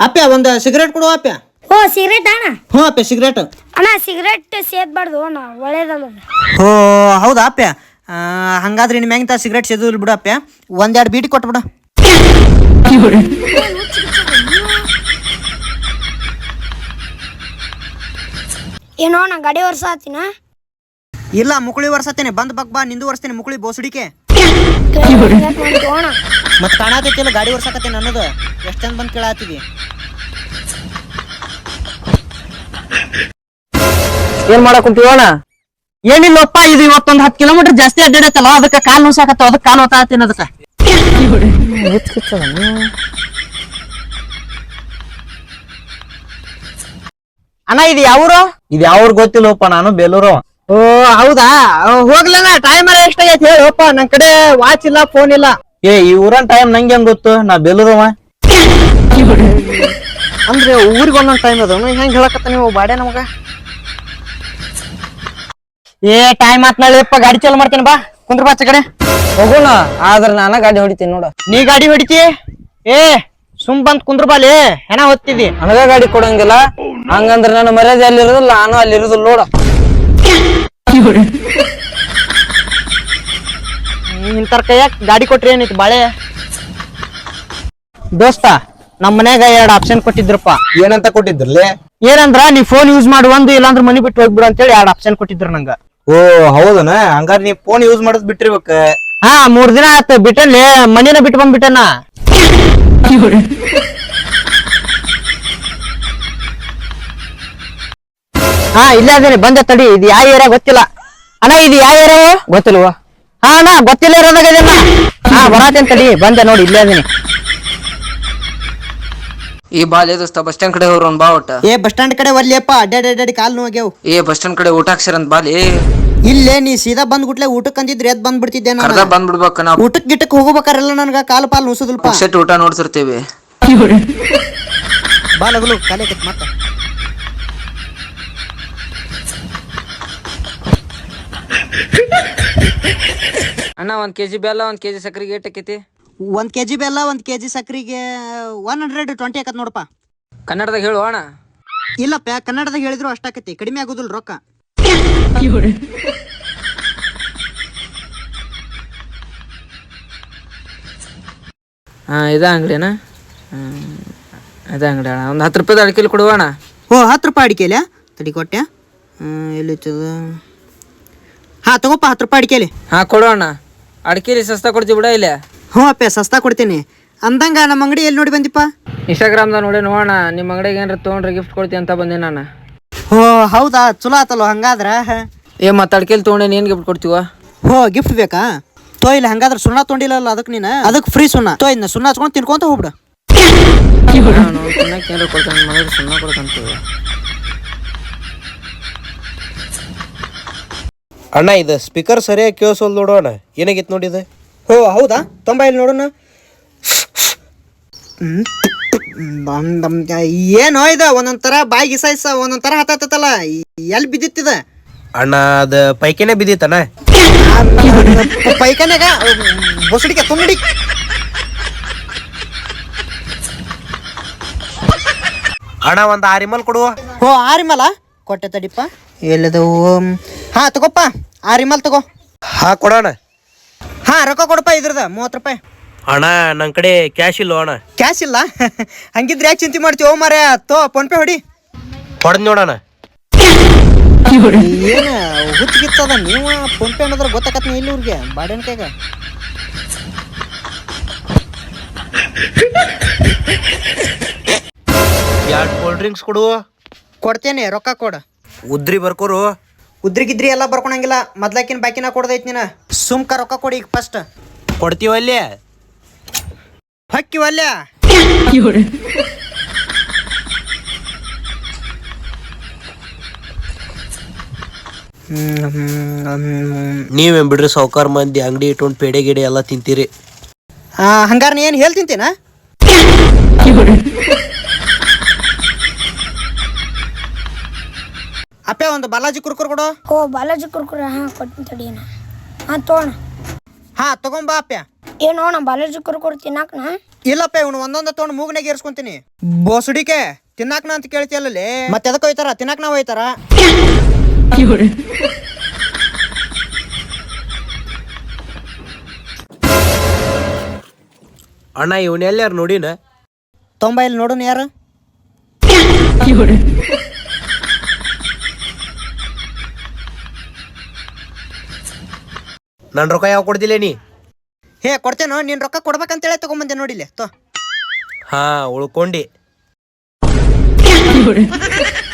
ಅಪ್ಪ ಒಂದು ಸಿಗರೇಟ್ ಕೊಡು ಅಪ್ಪ ಓ ಸಿಗರೇಟ್ ಅಣ್ಣ. ಹ್ಞೂ ಅಪ್ಪ ಸಿಗರೇಟ್ ಅಣ್ಣ ಸಿಗರೇಟ್ ಸೇದ್ಬಾರ್ದು ಅಣ್ಣ ಒಳ್ಳೇದಲ್ಲ ಓ ಹೌದಾ ಅಪ್ಪ ಆ, ಹಂಗಾದ್ರೆ ನಿಮ್ಮ ಹೆಂಗೆ ಸಿಗರೇಟ್ ಸೇದಿಲ್ಲ ಬಿಡು ಅಪ್ಪ ಒಂದೆರಡು ಬೀಟಿ ಕೊಟ್ಬಿಡು ಏನೋ ನಾ ಗಾಡಿ ಒರ್ಸಾತಿನ? ಇಲ್ಲ ಮುಕುಳಿ ಒರ್ಸತ್ತೇನೆ ಬಂದ್ ಬಗ್ ಬಾ ನಿಂದು ಒರ್ಸ್ತೇನೆ ಮುಕುಳಿ ಬೋಸಡಿಕೆ. ಮತ್ತೆ ಕಾಣತೈತಿಲ್ಲ ಗಾಡಿ ಒರ್ಸಾಕತ್ತೇನೆ ಅನ್ನೋದು. ಎಷ್ಟೊಂದ್ ಬಂದ್ ಕೇಳಾತಿದಿ. ಏನ್ ಮಾಡಕ್ ಕುಂತೀವಣ್ಣ ಏನಿಲ್ಲಪ್ಪ ಇದು ಇವತ್ತೊಂದ್ ಹತ್ತು ಕಿಲೋಮೀಟರ್ ಜಾಸ್ತಿ ಅಡ್ಡಾಡತ್ತಲ್ಲ ಅದಕ್ಕ ಕಾಲ್ ನೋಸಾಕತ್ತ ಅದಕ್ಕೆ ಕಾಲ್ ಓತಾತೀನಿ ಅದಕ್ಕೆ? ಅಣ್ಣ ಇದು ಯಾವ್ರು? ಇದು ಯಾವ್ರ ಗೊತ್ತಿಲ್ಲಪ್ಪ ನಾನು ಬೇಲೂರು. ಓ ಹೌದಾ? ಹೋಗ್ಲಣ್ಣ ಟೈಮ್ ಎಷ್ಟಾಗೈತಿ ಹೇಳಪ್ಪ ನನ್ ಕಡೆ ವಾಚ್ ಇಲ್ಲ ಫೋನ್ ಇಲ್ಲ. ಏ ಈ ಊರನ್ ಟೈಮ್ ನಂಗೆ ಹೆಂಗ್ ಗೊತ್ತು? ನಾ ಬೇಲೂರವ ಅಂದ್ರೆ ಊರಿಗೆ ಒಂದೊಂದ್ ಟೈಮ್ ಅದ ಹೆಂಗ್ ಹೇಳಕತ್ತ ನೀವು ಬಾಡೆ ನಮಗ? ಏ ಟೈಮ್ ಆತ್ ನಾಳೆಪ್ಪ ಗಾಡಿ ಚಾಲು ಮಾಡ್ತೀನಿ ಬಾ. ಕುಂದ್ರ ಬಾ ಆಚೆ ಕಡೆ. ಹೋಗೋಣ ಆದ್ರ ನಾನ ಗಾಡಿ ಹೊಡಿತೀನಿ ನೋಡ. ನೀ ಗಾಡಿ ಹೊಡಿತಿ? ಏ ಸುಮ್ ಬಂದ್ ಕುಂದ್ರ ಬಾಲಿ ಹೆಣ ಹೊತ್ತಿದಿ? ನನಗ ಗಾಡಿ ಕೊಡಂಗಿಲ್ಲ. ಹಂಗಂದ್ರ ನನ್ನ ಮರ್ಯಾದೆ ಅಲ್ಲಿರೋದಿಲ್ಲ ನಾನು ಅಲ್ಲಿರೋದಿಲ್ಲ ನೋಡ. ಇಂತರ ಕೈಯಾಗ ಗಾಡಿ ಕೊಟ್ರಿ ಏನಿತ್ತು ಬಾಳೆ? ದೋಸ್ತ ನಮ್ ಮನ್ಯಾಗ ಎರಡ್ ಆಪ್ಷನ್ ಕೊಟ್ಟಿದ್ರಪ್ಪ. ಏನಂತ ಕೊಟ್ಟಿದ್ರಲ್ಲೇ? ಏನಂದ್ರ ನೀ ಫೋನ್ ಯೂಸ್ ಮಾಡು ಒಂದು ಇಲ್ಲಾಂದ್ರ ಮನಿ ಬಿಟ್ಟು ಹೋಗ್ಬಿಡು ಅಂತೇಳಿ ಎರಡ್ ಆಪ್ಷನ್ ಕೊಟ್ಟಿದ್ರು ನಂಗ. ಓ ಹೌದನ? ಹಂಗಾರ ನೀ ಫೋನ್ ಯೂಸ್ ಮಾಡೋದ್ ಬಿಟ್ಟಿರ್ಬೇಕ. ಹಾ ಮೂರ್ ದಿನ ಆಯ್ತು ಬಿಟ್ಟಲ್ಲಿ ಮನೇನ ಬಿಟ್ಟು ಬಂದ್ಬಿಟ್ಟನ. ಹಾ ಇಲ್ಲ ಅದೇನಿ ಬಂದೆ ತಡಿ ಇದು ಯಾವ ಏರಿಯಾ ಗೊತ್ತಿಲ್ಲ. ಅಣ್ಣ ಇದು ಯಾವ ಏರಿಯಾ ಗೊತ್ತಿಲ್ವಾ? ಹಾ ಅಣ್ಣ ಗೊತ್ತಿಲ್ಲ ಇರೋದಾಗ ಹಾ ಬರಾತೇನ್ ತಡಿ ಬಂದೆ ನೋಡಿ ಇಲ್ಲೇ ಅದೀನಿ. ಈ ಬಾಲ್ ಎದುಸ್ತ ಬಸ್ ಸ್ಟ್ಯಾಂಡ್ ಕಡೆ ಹೋಗ್ರ ಬಾ ಒಟ್ಟ. ಏ ಬಸ್ ಸ್ಟ್ಯಾಂಡ್ ಕಡೆ ಒಲ್ಲಿಯಪ್ಪ ಅಡ್ಡಾಡಿ ಅಡ್ಡಾಡಿ ಕಾಲ್ ನೋಗ್ಯವ್. ಏ ಬಸ್ ಸ್ಟ್ಯಾಂಡ್ ಕಡೆ ಊಟ ಹಾಕಿಸರಂತ ಬಾಲ್ ಏ. ಇಲ್ಲೇ ನೀ ಸೀದಾ ಬಂದ್ಗುಟ್ಲೆ ಊಟಕ್ಕೆ ಅಂದಿದ್ರೆ ಎದ್ ಬಂದ್ಬಿಡ್ತಿದ್ದೆ ಅರ್ಧ ನಾನು ಬಂದ್ಬಿಡ್ಬೇಕ ನಾವು. ಊಟಕ್ ಗಿಟ್ಟಕ್ಕೆ ಹೋಗ್ಬೇಕಾರೆಲ್ಲ ನನ್ಗ ಕಾಲು ಪಾಲ್ ನುಸುದಲ್ಪ. ಸೆಟ್ ಊಟ ನೋಡ್ತಿರ್ತೀವಿ. ಬಾ ಲಗಲು ಕಾಲೇ ಕತ್ ಮತ್ತ ಅಣ್ಣ ಒಂದ್ ಕೆಜಿ ಬೆಲ್ಲ ಒಂದ್ ಕೆಜಿ ಸಕ್ಕರೆ ಏಟ್ ಆಕೈತಿ? ಒಂದ್ ಕೆಜಿ ಬೆಲ್ಲ ಒಂದ್ ಕೆಜಿ ಸಕ್ರಿಗೆ ಒನ್ ಹಂಡ್ರೆಡ್ ಟ್ವೆಂಟಿ ಆಕತ್ ನೋಡಪ್ಪ. ಕನ್ನಡದಾಗ ಹೇಳು ಅಣ್ಣ. ಇಲ್ಲಪ್ಪ ಕನ್ನಡದಾಗ ಹೇಳಿದ್ರು ಅಷ್ಟಾಕತಿ ಕಡಿಮೆ ಆಗುದಿಲ್ಲ ರೊಕ್ಕ. ಹಾ ಇದ ಅಂಗಡಿನ? ಅದ ಅಂಗಡಿ ಅಣ್ಣ. ಒಂದ್ ಹತ್ತು ರೂಪಾಯಿ ಅಡಿಕೆಲಿ ಕೊಡುವಣ ಓ ಹತ್ತು ರೂಪಾಯಿ ಅಡಿಕೆಲೆ ತಡಿ ಕೊಟ್ಟೆ. ಎಲ್ಲಿ ಹಾ ತಗೋಪ್ಪ ಹತ್ತು ರೂಪಾಯಿ ಅಡಿಕೆಲಿ. ಹಾ ಕೊಡು ಅಣ್ಣ. ಅಡಿಕೆಲಿ ಸಸ್ತಾ ಕೊಡ್ತೀವಿ ಬಿಡ ಇಲ್ಲ. ಹ್ಞೂ ಅಪ್ಪ ಸಸ್ತಾ ಕೊಡ್ತೀನಿ. ಅಂದಂಗ ನಮ್ಮ ಅಂಗಡಿ ಎಲ್ಲಿ ನೋಡಿ ಬಂದಿಪ್ಪ? ಇನ್ಸ್ಟಾಗ್ರಾಮ್ದಾಗ ನೋಡಿ ನೋಡೋಣ ನಿಮ್ಮ ಅಂಗಡಿಗೆ ಏನಾರ ತೊಗೊಂಡ್ರೆ ಗಿಫ್ಟ್ ಕೊಡ್ತೀನಿ ಅಂತ ಬಂದೆ ನಾನು. ಹೋ ಹೌದಾ? ಚಲೋ ಆತಲ್ಲ ಹಂಗಾದ್ರೆ? ಏ ಮತ್ತೆ ಅಡಿಕೆಲಿ ತೊಗೊಂಡೇನು ಏನು ಗಿಫ್ಟ್ ಕೊಡ್ತೀವ? ಹೋ ಗಿಫ್ಟ್ ಬೇಕಾ? ತೋ ಇಲ್ಲ ಹಂಗಾದ್ರೆ ಸುಣ್ಣ ತೊಗೊಂಡಿಲ್ಲಲ್ಲ ಅದಕ್ಕೆ ನೀನು? ಅದಕ್ಕೆ ಫ್ರೀ ಸುಣ್ಣ. ತೋ ಇನ್ನ ಸುಣ್ಣ ಹಚ್ಕೊಂಡು ತಿನ್ಕೊಂತ ಹೋಗ್ಬಿಡು. ನಾನು ತಿನ್ನಕ್ಕೆ ಏನಾರ ಕೊಡ್ತಾನೆ ಮನೆಗೆ ಸುಮ್ಮನೆ ಕೊಡ್ತಂತೀವಿ ಅಣ್ಣ ಇದು ಸ್ಪೀಕರ್ ಸರಿಯಾಗಿ ಕೇಳಿಸೋಲ್ ನೋಡೋಣ ಏನಾಗಿತ್ತು ನೋಡಿದ ಹೋ ಹೌದಾ? ತೊಂಬ ಇಲ್ಲಿ ನೋಡೋಣ. ಏನೋ ಇದ ಒಂದೊಂದ್ ತರ ಬಾಯಿ ಗಿಸಾಯಿಸ ಒಂದೊಂದರ ಒಂದೊಂದ್ ತರ ಹತ್ತತ್ತಲ್ಲ. ಎಲ್ಲಿ ಬಿದ್ದಿತ್ತಿದ? ಅಣ್ಣ ಅದ ಪೈಕೇನೆ ಬಿದ್ದಿತ್ತಣ್ಣ. ಪೈಕನೆಗ? ಬೊಸಡಿಕೆ ತುಂಬಿಡಿ. ಅಣ್ಣ ಒಂದ್ ಆರಿಮಲ್ ಕೊಡುವ ಹೋ ಆರಿಮಲ ಕೊಟ್ಟೆ ತಡಿಪ್ಪ. ಎಲ್ಲದವು? ಹಾ ತಗೋಪ್ಪ. ಆರಿಮಲ್ ತಗೋ. ಹಾ ಕೊಡೋಣ. ಹಾ ರೊಕ್ಕ ಕೊಡಪ್ಪ ಇದ್ರದ ಮೂವತ್ತು ರೂಪಾಯಿ. ಅಣ್ಣ ನನ್ನ ಕಡೆ ಕ್ಯಾಶ್ ಇಲ್ಲ ಅಣ್ಣ. ಕ್ಯಾಶ್ ಇಲ್ಲ? ಹಂಗಿದ್ರೆ ಯಾಕೆ ಚಿಂತೆ ಮಾಡ್ತೀವಿ ಓ ಮಾರೇ ತೋ ಫೋನ್ ಪೇ ಹೊಡಿ. ಹೊಡೆದ್ ನೋಡೋಣ ಏನು ಹುಚ್ಚಿಗಿತ್ತದ ನೀವು ಫೋನ್ ಪೇ ಅನ್ನೋದ್ರ ಗೊತ್ತಾಕತ್ ಇಲ್ಲಿ ಇವ್ರಿಗೆ ಬಾಡಿನ ಕೈಗ. ಎರಡು ಕೋಲ್ಡ್ ಡ್ರಿಂಕ್ಸ್ ಕೊಡು. ಕೊಡ್ತೇನೆ ರೊಕ್ಕ ಕೊಡು. ಉದ್ರಿ ಬರ್ಕೋರು ಉದ್ರಿಗಿದ್ರಿ ಎಲ್ಲ ಬರ್ಕೊಳಂಗಿಲ್ಲ ಮೊದ್ಲಾಕಿನ ಬಾಕಿನ ಕೊಡ್ದೈತಿ ನೀನ. ಸುಮ್ಕ ರೊಕ್ಕ ಕೊಡಿ ಈಗ ಫಸ್ಟ್ ಕೊಡ್ತೀವಲ್ಲಿ ಹೊಕ್ಕಿವಲ್ಲ ನೀವೇನ್ ಬಿಡ್ರಿ ಸಾವ್ಕಾರ ಮಂದಿ ಅಂಗಡಿ ಇಟ್ಕೊಂಡು ಪೇಡೆ ಗಿಡೆ ಎಲ್ಲ ತಿಂತೀರಿ. ಹಂಗಾರ ನೀ ಏನು ಹೇಳ್ತಿಂತೇನ ಅಪ್ಪ ಒಂದು ಬಾಲಾಜಿ ಕುರ್ಕುರ್ ಕೊಡು. ಓ ಬಾಲಾಜಿ ಕುರ್ಕುರ ಹಾ ಕೊಡ್ತೀನಿ ತಡಿ ಅಣ್ಣ. ಹಾ ತಗೋಣ ಹಾ ತಗೊಂಬಾ ಅಪ್ಪ. ಏನೋ ನಾ ಬಾಲಾಜಿ ಕುರ್ಕುರ್ ತಿನ್ನಾಕನ? ಇಲ್ಲಪ್ಪ ಇವನು ಒಂದೊಂದ ತಗೊಂಡು ಮೂಗ್ನಾಗ ಏರ್ಸ್ಕೊಂತೀನಿ. ಬೋಸುಡಿಕೆ ತಿನ್ನಾಕನ ಅಂತ ಕೇಳ್ತಿಯಲ್ಲೇ ಮತ್ತೆ ಎದಕ್ಕೆ ಹೋಯ್ತಾರ? ತಿನ್ನಾಕ್ ನಾವು ಹೋಯ್ತಾರ? ಅಣ್ಣ ಇವನ್ ಎಲ್ಲಾರು ನೋಡಿನ? ತೊಂಬ ಇಲ್ಲಿ ನೋಡೋಣ ಯಾರು? ನನ್ ರೊಕ್ಕ ಯಾವ ಕೊಡ್ದಿಲ್ಲ ನೀ? ಹೇ ಕೊಡ್ತೇನೋ ನೀನ್ ರೊಕ್ಕ ಕೊಡ್ಬೇಕಂತೇಳಿ ತಗೊಂಬಂದೆ ನೋಡಿಲ್ಲ ತೋ. ಹಾ ಉಳ್ಕೊಂಡಿ.